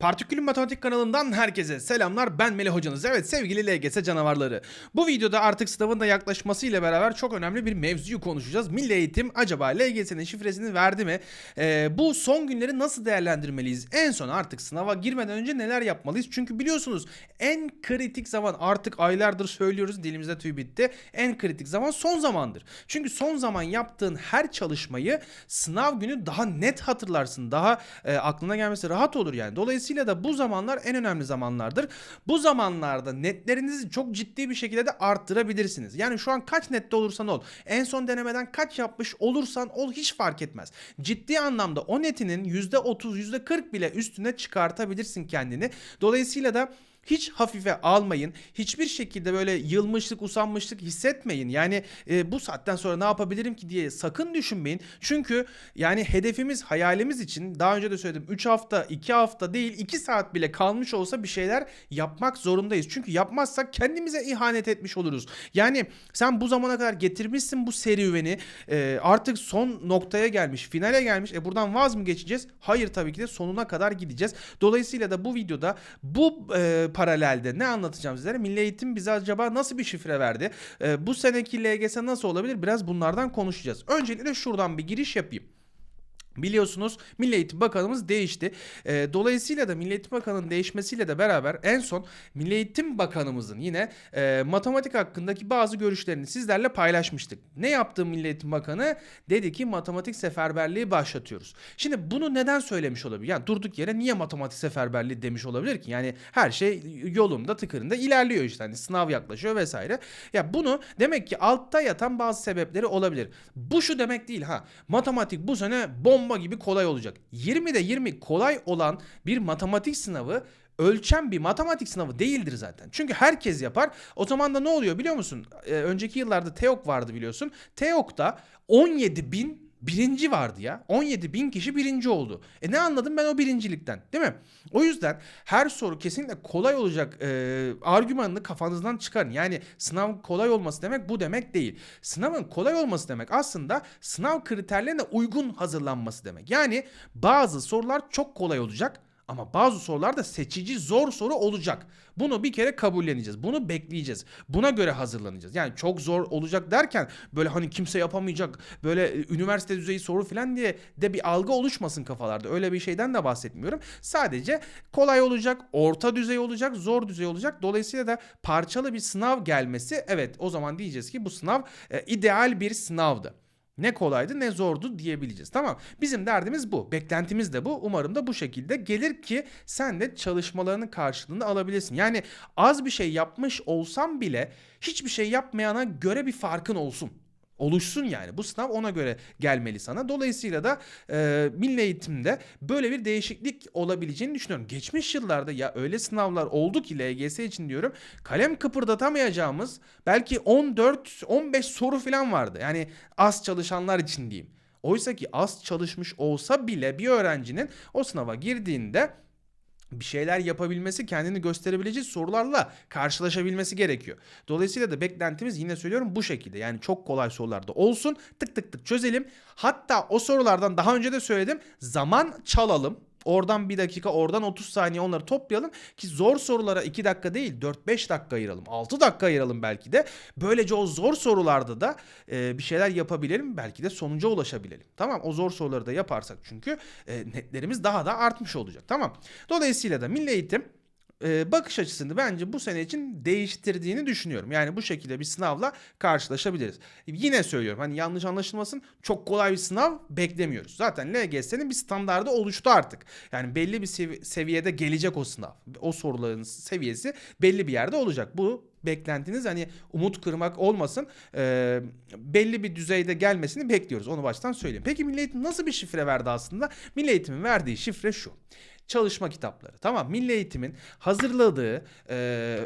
Partikülün Matematik kanalından herkese selamlar. Ben Melih hocanız. Evet sevgili LGS canavarları. Bu videoda artık sınavın da yaklaşmasıyla beraber çok önemli bir mevzuyu konuşacağız. Milli Eğitim acaba LGS'nin şifresini verdi mi? Ee, bu son günleri nasıl değerlendirmeliyiz? En son artık sınava girmeden önce neler yapmalıyız? Çünkü biliyorsunuz en kritik zaman artık aylardır söylüyoruz dilimizde tüy bitti. En kritik zaman son zamandır. Çünkü son zaman yaptığın her çalışmayı sınav günü daha net hatırlarsın. Daha e, aklına gelmesi rahat olur yani. Dolayısıyla da bu zamanlar en önemli zamanlardır. Bu zamanlarda netlerinizi çok ciddi bir şekilde de arttırabilirsiniz. Yani şu an kaç nette olursan ol. En son denemeden kaç yapmış olursan ol hiç fark etmez. Ciddi anlamda o netinin %30, %40 bile üstüne çıkartabilirsin kendini. Dolayısıyla da hiç hafife almayın. Hiçbir şekilde böyle yılmışlık, usanmışlık hissetmeyin. Yani e, bu saatten sonra ne yapabilirim ki diye sakın düşünmeyin. Çünkü yani hedefimiz, hayalimiz için daha önce de söyledim 3 hafta, 2 hafta değil 2 saat bile kalmış olsa bir şeyler yapmak zorundayız. Çünkü yapmazsak kendimize ihanet etmiş oluruz. Yani sen bu zamana kadar getirmişsin bu serüveni. E, artık son noktaya gelmiş, finale gelmiş. E buradan vaz mı geçeceğiz? Hayır tabii ki de sonuna kadar gideceğiz. Dolayısıyla da bu videoda bu e, paralelde ne anlatacağım sizlere? Milli Eğitim bize acaba nasıl bir şifre verdi? E, bu seneki LGS nasıl olabilir? Biraz bunlardan konuşacağız. Öncelikle şuradan bir giriş yapayım. Biliyorsunuz Milli Eğitim Bakanımız değişti. E, dolayısıyla da Milli Eğitim Bakanı'nın değişmesiyle de beraber en son Milli Eğitim Bakanımızın yine e, matematik hakkındaki bazı görüşlerini sizlerle paylaşmıştık. Ne yaptı Milli Eğitim Bakanı? Dedi ki matematik seferberliği başlatıyoruz. Şimdi bunu neden söylemiş olabilir? Yani durduk yere niye matematik seferberliği demiş olabilir ki? Yani her şey yolunda tıkırında ilerliyor işte. Hani sınav yaklaşıyor vesaire. Ya bunu demek ki altta yatan bazı sebepleri olabilir. Bu şu demek değil ha. Matematik bu sene bomba gibi kolay olacak. 20'de 20 kolay olan bir matematik sınavı ölçen bir matematik sınavı değildir zaten. Çünkü herkes yapar. O zaman da ne oluyor biliyor musun? Ee, önceki yıllarda TEOK vardı biliyorsun. TEOK'ta 17 bin birinci vardı ya. 17 bin kişi birinci oldu. E ne anladım ben o birincilikten değil mi? O yüzden her soru kesinlikle kolay olacak e, argümanını kafanızdan çıkarın. Yani sınav kolay olması demek bu demek değil. Sınavın kolay olması demek aslında sınav kriterlerine uygun hazırlanması demek. Yani bazı sorular çok kolay olacak. Ama bazı sorularda seçici zor soru olacak. Bunu bir kere kabulleneceğiz. Bunu bekleyeceğiz. Buna göre hazırlanacağız. Yani çok zor olacak derken böyle hani kimse yapamayacak böyle e, üniversite düzeyi soru falan diye de bir algı oluşmasın kafalarda. Öyle bir şeyden de bahsetmiyorum. Sadece kolay olacak, orta düzey olacak, zor düzey olacak. Dolayısıyla da parçalı bir sınav gelmesi evet o zaman diyeceğiz ki bu sınav e, ideal bir sınavdı. Ne kolaydı ne zordu diyebileceğiz. Tamam. Bizim derdimiz bu. Beklentimiz de bu. Umarım da bu şekilde gelir ki sen de çalışmalarının karşılığını alabilirsin. Yani az bir şey yapmış olsam bile hiçbir şey yapmayana göre bir farkın olsun oluşsun yani. Bu sınav ona göre gelmeli sana. Dolayısıyla da e, milli eğitimde böyle bir değişiklik olabileceğini düşünüyorum. Geçmiş yıllarda ya öyle sınavlar oldu ki LGS için diyorum kalem kıpırdatamayacağımız belki 14-15 soru falan vardı. Yani az çalışanlar için diyeyim. Oysa ki az çalışmış olsa bile bir öğrencinin o sınava girdiğinde bir şeyler yapabilmesi, kendini gösterebileceği sorularla karşılaşabilmesi gerekiyor. Dolayısıyla da beklentimiz yine söylüyorum bu şekilde. Yani çok kolay sorularda olsun. Tık tık tık çözelim. Hatta o sorulardan daha önce de söyledim. Zaman çalalım. Oradan bir dakika, oradan 30 saniye onları toplayalım ki zor sorulara 2 dakika değil 4-5 dakika ayıralım. 6 dakika ayıralım belki de. Böylece o zor sorularda da e, bir şeyler yapabilelim. Belki de sonuca ulaşabilelim. Tamam o zor soruları da yaparsak çünkü e, netlerimiz daha da artmış olacak. Tamam. Dolayısıyla da milli eğitim e, bakış açısını bence bu sene için değiştirdiğini düşünüyorum. Yani bu şekilde bir sınavla karşılaşabiliriz. Yine söylüyorum hani yanlış anlaşılmasın çok kolay bir sınav beklemiyoruz. Zaten LGS'nin bir standardı oluştu artık. Yani belli bir sevi- seviyede gelecek o sınav. O soruların seviyesi belli bir yerde olacak. Bu beklentiniz hani umut kırmak olmasın e, belli bir düzeyde gelmesini bekliyoruz. Onu baştan söyleyeyim. Peki Milli Eğitim nasıl bir şifre verdi aslında? Milli Eğitim'in verdiği şifre şu çalışma kitapları. Tamam Milli Eğitim'in hazırladığı e,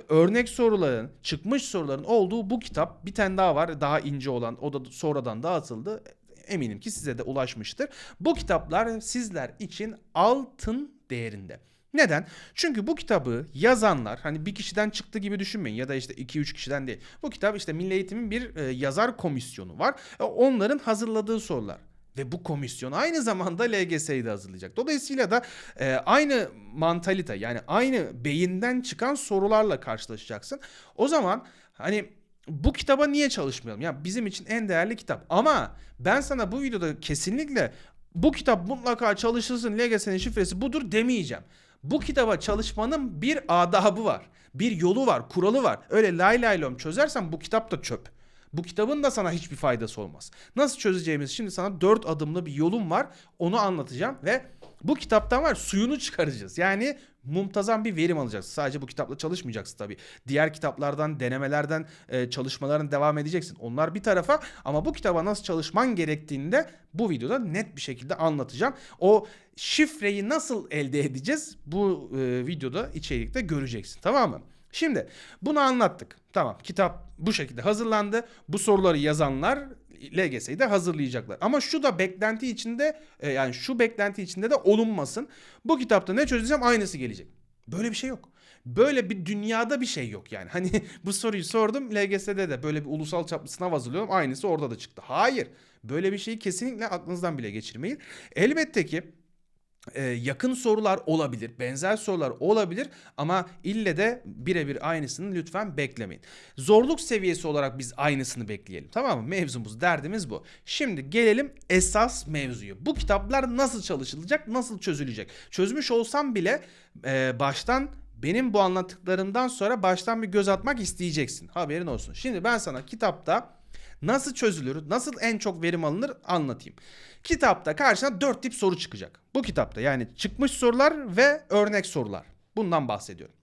örnek soruların, çıkmış soruların olduğu bu kitap bir tane daha var. Daha ince olan o da sonradan dağıtıldı. Eminim ki size de ulaşmıştır. Bu kitaplar sizler için altın değerinde. Neden? Çünkü bu kitabı yazanlar hani bir kişiden çıktı gibi düşünmeyin ya da işte 2-3 kişiden değil. Bu kitap işte Milli Eğitim'in bir e, yazar komisyonu var. E, onların hazırladığı sorular. Ve bu komisyon aynı zamanda LGS'yi de hazırlayacak. Dolayısıyla da e, aynı mantalite yani aynı beyinden çıkan sorularla karşılaşacaksın. O zaman hani bu kitaba niye çalışmayalım? Ya bizim için en değerli kitap. Ama ben sana bu videoda kesinlikle bu kitap mutlaka çalışılsın LGS'nin şifresi budur demeyeceğim. Bu kitaba çalışmanın bir adabı var. Bir yolu var, kuralı var. Öyle lay lay lom çözersen bu kitap da çöp. Bu kitabın da sana hiçbir faydası olmaz. Nasıl çözeceğimiz şimdi sana dört adımlı bir yolum var. Onu anlatacağım ve bu kitaptan var suyunu çıkaracağız. Yani muntazam bir verim alacaksın. Sadece bu kitapla çalışmayacaksın tabii. Diğer kitaplardan, denemelerden, e, çalışmaların devam edeceksin. Onlar bir tarafa ama bu kitaba nasıl çalışman gerektiğini de bu videoda net bir şekilde anlatacağım. O şifreyi nasıl elde edeceğiz bu e, videoda içerikte göreceksin. Tamam mı? Şimdi bunu anlattık. Tamam kitap bu şekilde hazırlandı. Bu soruları yazanlar LGS'yi de hazırlayacaklar. Ama şu da beklenti içinde e, yani şu beklenti içinde de olunmasın. Bu kitapta ne çözeceğim aynısı gelecek. Böyle bir şey yok. Böyle bir dünyada bir şey yok yani. Hani bu soruyu sordum LGS'de de böyle bir ulusal çaplı sınav hazırlıyorum. Aynısı orada da çıktı. Hayır. Böyle bir şeyi kesinlikle aklınızdan bile geçirmeyin. Elbette ki ee, yakın sorular olabilir, benzer sorular olabilir ama ille de birebir aynısını lütfen beklemeyin. Zorluk seviyesi olarak biz aynısını bekleyelim. Tamam mı? Mevzumuz, derdimiz bu. Şimdi gelelim esas mevzuya. Bu kitaplar nasıl çalışılacak, nasıl çözülecek? Çözmüş olsam bile e, baştan benim bu anlattıklarımdan sonra baştan bir göz atmak isteyeceksin. Haberin olsun. Şimdi ben sana kitapta Nasıl çözülür, nasıl en çok verim alınır anlatayım. Kitapta karşına dört tip soru çıkacak. Bu kitapta yani çıkmış sorular ve örnek sorular. Bundan bahsediyorum.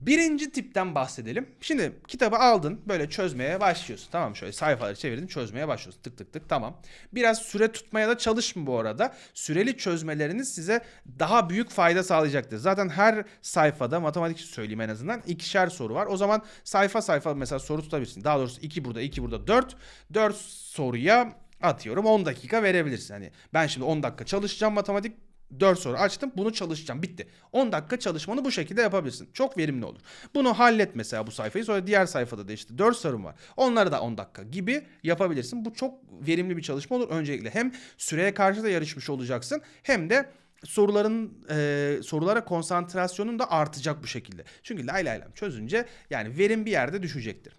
Birinci tipten bahsedelim. Şimdi kitabı aldın böyle çözmeye başlıyorsun. Tamam şöyle sayfaları çevirdin çözmeye başlıyorsun. Tık tık tık tamam. Biraz süre tutmaya da çalışın bu arada. Süreli çözmeleriniz size daha büyük fayda sağlayacaktır. Zaten her sayfada matematik söyleyeyim en azından ikişer soru var. O zaman sayfa sayfa mesela soru tutabilirsin. Daha doğrusu iki burada iki burada dört. Dört soruya atıyorum 10 dakika verebilirsin. Hani ben şimdi 10 dakika çalışacağım matematik 4 soru açtım. Bunu çalışacağım. Bitti. 10 dakika çalışmanı bu şekilde yapabilirsin. Çok verimli olur. Bunu hallet mesela bu sayfayı. Sonra diğer sayfada da işte 4 sorum var. Onları da 10 dakika gibi yapabilirsin. Bu çok verimli bir çalışma olur. Öncelikle hem süreye karşı da yarışmış olacaksın. Hem de soruların e, sorulara konsantrasyonun da artacak bu şekilde. Çünkü lay lay lam çözünce yani verim bir yerde düşecektir.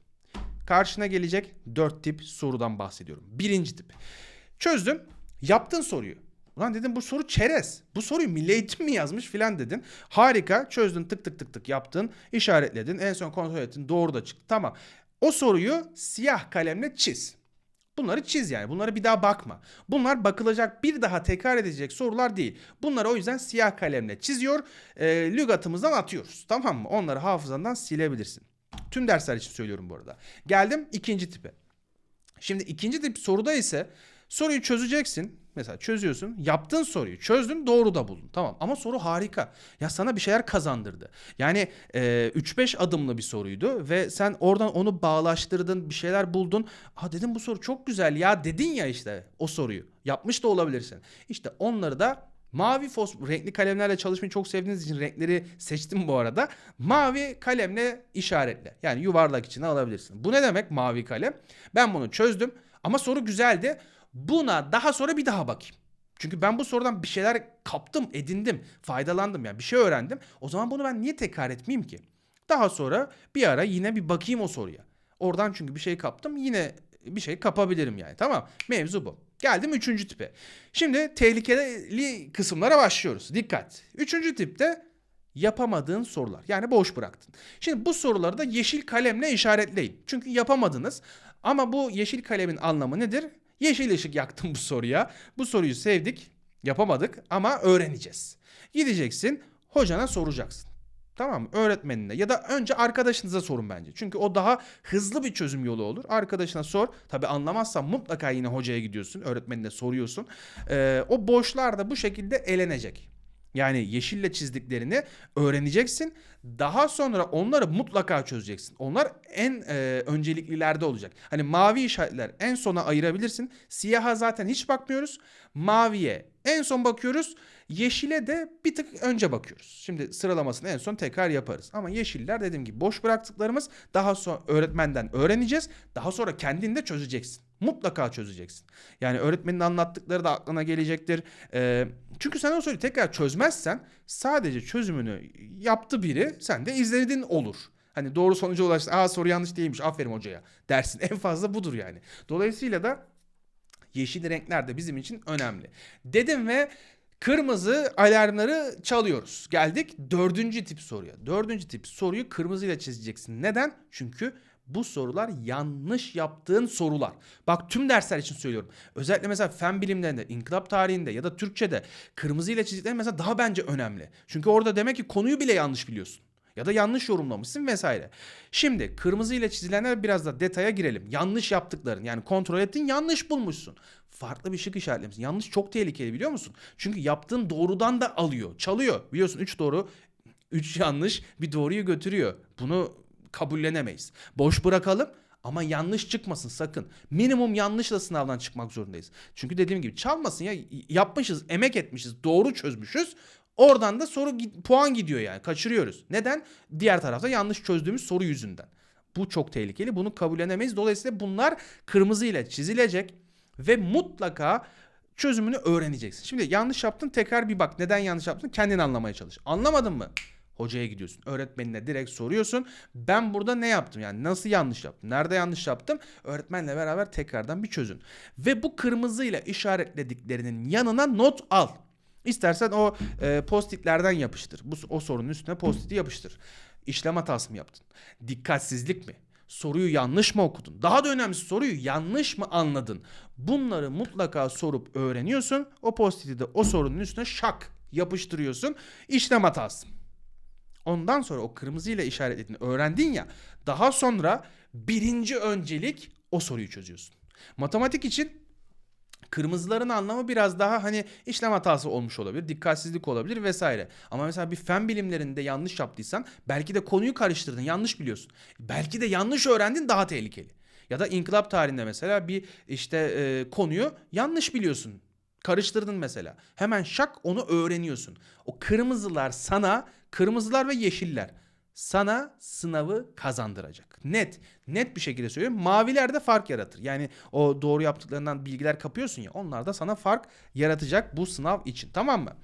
Karşına gelecek 4 tip sorudan bahsediyorum. Birinci tip. Çözdün. Yaptın soruyu. Ulan dedim bu soru çerez. Bu soruyu milli eğitim mi yazmış filan dedin. Harika çözdün tık tık tık tık yaptın. işaretledin. En son kontrol ettin. Doğru da çıktı. Tamam. O soruyu siyah kalemle çiz. Bunları çiz yani. Bunlara bir daha bakma. Bunlar bakılacak bir daha tekrar edecek sorular değil. Bunları o yüzden siyah kalemle çiziyor. E, lügatımızdan atıyoruz. Tamam mı? Onları hafızandan silebilirsin. Tüm dersler için söylüyorum bu arada. Geldim ikinci tipe. Şimdi ikinci tip soruda ise soruyu çözeceksin. Mesela çözüyorsun. Yaptığın soruyu çözdün doğru da buldun. Tamam ama soru harika. Ya sana bir şeyler kazandırdı. Yani e, 3-5 adımlı bir soruydu ve sen oradan onu bağlaştırdın bir şeyler buldun. Ha dedim bu soru çok güzel ya dedin ya işte o soruyu. Yapmış da olabilirsin. İşte onları da Mavi fos renkli kalemlerle çalışmayı çok sevdiğiniz için renkleri seçtim bu arada. Mavi kalemle işaretle. Yani yuvarlak içine alabilirsin. Bu ne demek mavi kalem? Ben bunu çözdüm ama soru güzeldi. Buna daha sonra bir daha bakayım. Çünkü ben bu sorudan bir şeyler kaptım, edindim, faydalandım yani bir şey öğrendim. O zaman bunu ben niye tekrar etmeyeyim ki? Daha sonra bir ara yine bir bakayım o soruya. Oradan çünkü bir şey kaptım yine bir şey kapabilirim yani tamam. Mevzu bu. Geldim üçüncü tipe. Şimdi tehlikeli kısımlara başlıyoruz. Dikkat. Üçüncü tipte yapamadığın sorular. Yani boş bıraktın. Şimdi bu soruları da yeşil kalemle işaretleyin. Çünkü yapamadınız. Ama bu yeşil kalemin anlamı nedir? Yeşil ışık yaktım bu soruya. Bu soruyu sevdik, yapamadık ama öğreneceğiz. Gideceksin, hocana soracaksın. Tamam mı? Öğretmenine ya da önce arkadaşınıza sorun bence. Çünkü o daha hızlı bir çözüm yolu olur. Arkadaşına sor. Tabi anlamazsan mutlaka yine hocaya gidiyorsun. Öğretmenine soruyorsun. Ee, o boşlar da bu şekilde elenecek. Yani yeşille çizdiklerini öğreneceksin. Daha sonra onları mutlaka çözeceksin. Onlar en e, önceliklilerde olacak. Hani mavi işaretler en sona ayırabilirsin. Siyaha zaten hiç bakmıyoruz. Maviye En son bakıyoruz. Yeşile de bir tık önce bakıyoruz. Şimdi sıralamasını en son tekrar yaparız. Ama yeşiller dediğim gibi boş bıraktıklarımız daha sonra öğretmenden öğreneceğiz. Daha sonra kendin de çözeceksin. Mutlaka çözeceksin. Yani öğretmenin anlattıkları da aklına gelecektir. Ee, çünkü sen o soruyu tekrar çözmezsen sadece çözümünü yaptı biri sen de izledin olur. Hani doğru sonuca ulaştın. Aa soru yanlış değilmiş aferin hocaya dersin. En fazla budur yani. Dolayısıyla da yeşil renkler de bizim için önemli. Dedim ve kırmızı alarmları çalıyoruz. Geldik dördüncü tip soruya. Dördüncü tip soruyu kırmızıyla çizeceksin. Neden? Çünkü bu sorular yanlış yaptığın sorular. Bak tüm dersler için söylüyorum. Özellikle mesela fen bilimlerinde, inkılap tarihinde ya da Türkçe'de kırmızıyla çizdiklerin mesela daha bence önemli. Çünkü orada demek ki konuyu bile yanlış biliyorsun. Ya da yanlış yorumlamışsın vesaire. Şimdi kırmızı ile çizilenler biraz da detaya girelim. Yanlış yaptıkların yani kontrol ettin yanlış bulmuşsun. Farklı bir şık işaretlemişsin. Yanlış çok tehlikeli biliyor musun? Çünkü yaptığın doğrudan da alıyor. Çalıyor. Biliyorsun 3 doğru 3 yanlış bir doğruyu götürüyor. Bunu kabullenemeyiz. Boş bırakalım ama yanlış çıkmasın sakın. Minimum yanlışla sınavdan çıkmak zorundayız. Çünkü dediğim gibi çalmasın ya yapmışız, emek etmişiz, doğru çözmüşüz. Oradan da soru puan gidiyor yani kaçırıyoruz. Neden? Diğer tarafta yanlış çözdüğümüz soru yüzünden. Bu çok tehlikeli. Bunu kabullenemeyiz. Dolayısıyla bunlar kırmızı ile çizilecek ve mutlaka çözümünü öğreneceksin. Şimdi yanlış yaptın tekrar bir bak. Neden yanlış yaptın? Kendin anlamaya çalış. Anlamadın mı? Hocaya gidiyorsun. Öğretmenine direkt soruyorsun. Ben burada ne yaptım? Yani nasıl yanlış yaptım? Nerede yanlış yaptım? Öğretmenle beraber tekrardan bir çözün. Ve bu kırmızıyla işaretlediklerinin yanına not al. İstersen o e, postitlerden yapıştır. Bu o sorunun üstüne postiti yapıştır. İşlem hatası mı yaptın? Dikkatsizlik mi? Soruyu yanlış mı okudun? Daha da önemlisi soruyu yanlış mı anladın? Bunları mutlaka sorup öğreniyorsun. O postiti de o sorunun üstüne şak yapıştırıyorsun. İşlem hatası. Ondan sonra o kırmızıyla işaretlediğini öğrendin ya. Daha sonra birinci öncelik o soruyu çözüyorsun. Matematik için Kırmızıların anlamı biraz daha hani işlem hatası olmuş olabilir, dikkatsizlik olabilir vesaire. Ama mesela bir fen bilimlerinde yanlış yaptıysan belki de konuyu karıştırdın, yanlış biliyorsun. Belki de yanlış öğrendin daha tehlikeli. Ya da inkılap tarihinde mesela bir işte e, konuyu yanlış biliyorsun. Karıştırdın mesela. Hemen şak onu öğreniyorsun. O kırmızılar sana, kırmızılar ve yeşiller sana sınavı kazandıracak. Net, net bir şekilde söylüyorum. Maviler de fark yaratır. Yani o doğru yaptıklarından bilgiler kapıyorsun ya onlar da sana fark yaratacak bu sınav için. Tamam mı?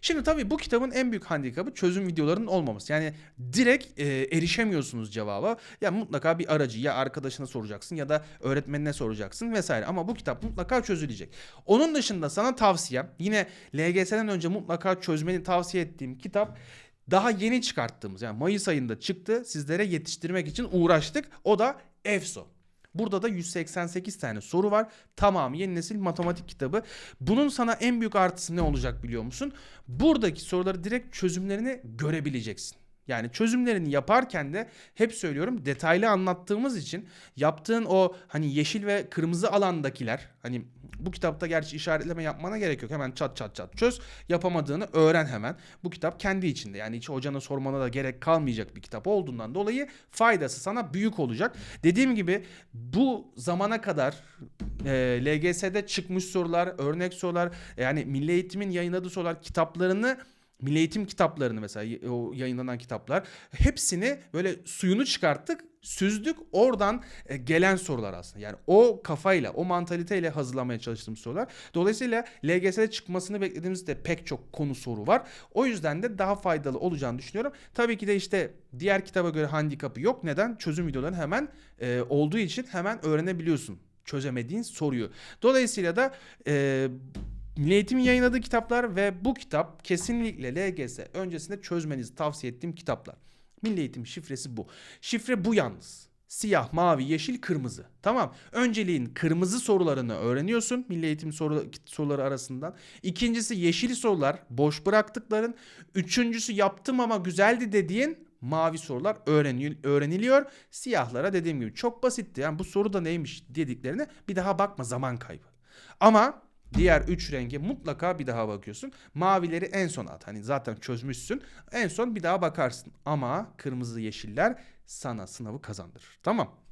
Şimdi tabii bu kitabın en büyük handikapı çözüm videolarının olmaması. Yani direkt e, erişemiyorsunuz cevaba. Ya mutlaka bir aracı ya arkadaşına soracaksın ya da öğretmenine soracaksın vesaire. Ama bu kitap mutlaka çözülecek. Onun dışında sana tavsiyem yine LGS'den önce mutlaka çözmeni tavsiye ettiğim kitap daha yeni çıkarttığımız yani Mayıs ayında çıktı. Sizlere yetiştirmek için uğraştık. O da EFSO. Burada da 188 tane soru var. Tamamı yeni nesil matematik kitabı. Bunun sana en büyük artısı ne olacak biliyor musun? Buradaki soruları direkt çözümlerini görebileceksin. Yani çözümlerini yaparken de hep söylüyorum detaylı anlattığımız için yaptığın o hani yeşil ve kırmızı alandakiler hani bu kitapta gerçi işaretleme yapmana gerek yok. Hemen çat çat çat çöz. Yapamadığını öğren hemen. Bu kitap kendi içinde. Yani hiç hocana sormana da gerek kalmayacak bir kitap olduğundan dolayı faydası sana büyük olacak. Dediğim gibi bu zamana kadar e, LGS'de çıkmış sorular, örnek sorular yani Milli Eğitim'in yayınladığı sorular kitaplarını Milli Eğitim kitaplarını mesela o yayınlanan kitaplar hepsini böyle suyunu çıkarttık süzdük oradan e, gelen sorular aslında. Yani o kafayla o mantaliteyle hazırlamaya çalıştığım sorular. Dolayısıyla LGS'de çıkmasını beklediğimizde pek çok konu soru var. O yüzden de daha faydalı olacağını düşünüyorum. Tabii ki de işte diğer kitaba göre handikapı yok. Neden? Çözüm videolarını hemen e, olduğu için hemen öğrenebiliyorsun çözemediğin soruyu. Dolayısıyla da e, Milli Eğitim'in yayınladığı kitaplar ve bu kitap kesinlikle LGS öncesinde çözmenizi tavsiye ettiğim kitaplar. Milli Eğitim şifresi bu. Şifre bu yalnız. Siyah, mavi, yeşil, kırmızı. Tamam. Önceliğin kırmızı sorularını öğreniyorsun Milli Eğitim soru, soruları arasından. İkincisi yeşil sorular, boş bıraktıkların. Üçüncüsü yaptım ama güzeldi dediğin mavi sorular öğreniliyor. Siyahlara dediğim gibi çok basitti. Yani bu soru da neymiş dediklerine bir daha bakma zaman kaybı. Ama Diğer üç renge mutlaka bir daha bakıyorsun. Mavileri en son at. Hani zaten çözmüşsün. En son bir daha bakarsın. Ama kırmızı yeşiller sana sınavı kazandırır. Tamam.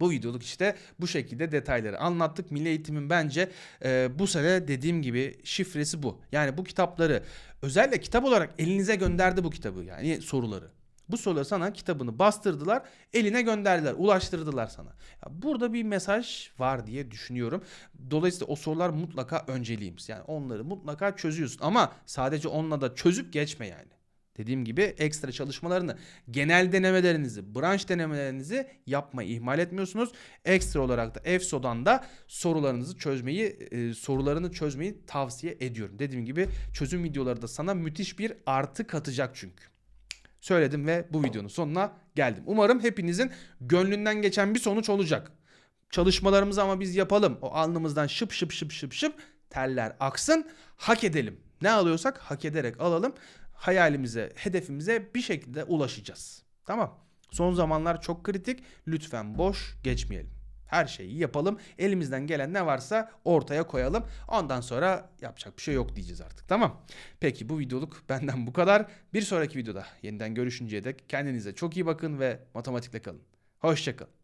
Bu videoluk işte bu şekilde detayları anlattık. Milli Eğitim'in bence e, bu sene dediğim gibi şifresi bu. Yani bu kitapları özellikle kitap olarak elinize gönderdi bu kitabı yani soruları. Bu soruları sana kitabını bastırdılar, eline gönderdiler, ulaştırdılar sana. Ya burada bir mesaj var diye düşünüyorum. Dolayısıyla o sorular mutlaka önceliğimiz. Yani onları mutlaka çözüyorsun ama sadece onunla da çözüp geçme yani. Dediğim gibi ekstra çalışmalarını, genel denemelerinizi, branş denemelerinizi yapmayı ihmal etmiyorsunuz. Ekstra olarak da EFSO'dan da sorularınızı çözmeyi, e, sorularını çözmeyi tavsiye ediyorum. Dediğim gibi çözüm videoları da sana müthiş bir artı katacak çünkü. Söyledim ve bu videonun sonuna geldim. Umarım hepinizin gönlünden geçen bir sonuç olacak. Çalışmalarımızı ama biz yapalım. O alnımızdan şıp şıp şıp şıp şıp terler aksın. Hak edelim. Ne alıyorsak hak ederek alalım. Hayalimize, hedefimize bir şekilde ulaşacağız. Tamam. Son zamanlar çok kritik. Lütfen boş geçmeyelim. Her şeyi yapalım. Elimizden gelen ne varsa ortaya koyalım. Ondan sonra yapacak bir şey yok diyeceğiz artık. Tamam. Peki bu videoluk benden bu kadar. Bir sonraki videoda yeniden görüşünceye dek kendinize çok iyi bakın ve matematikle kalın. Hoşçakalın.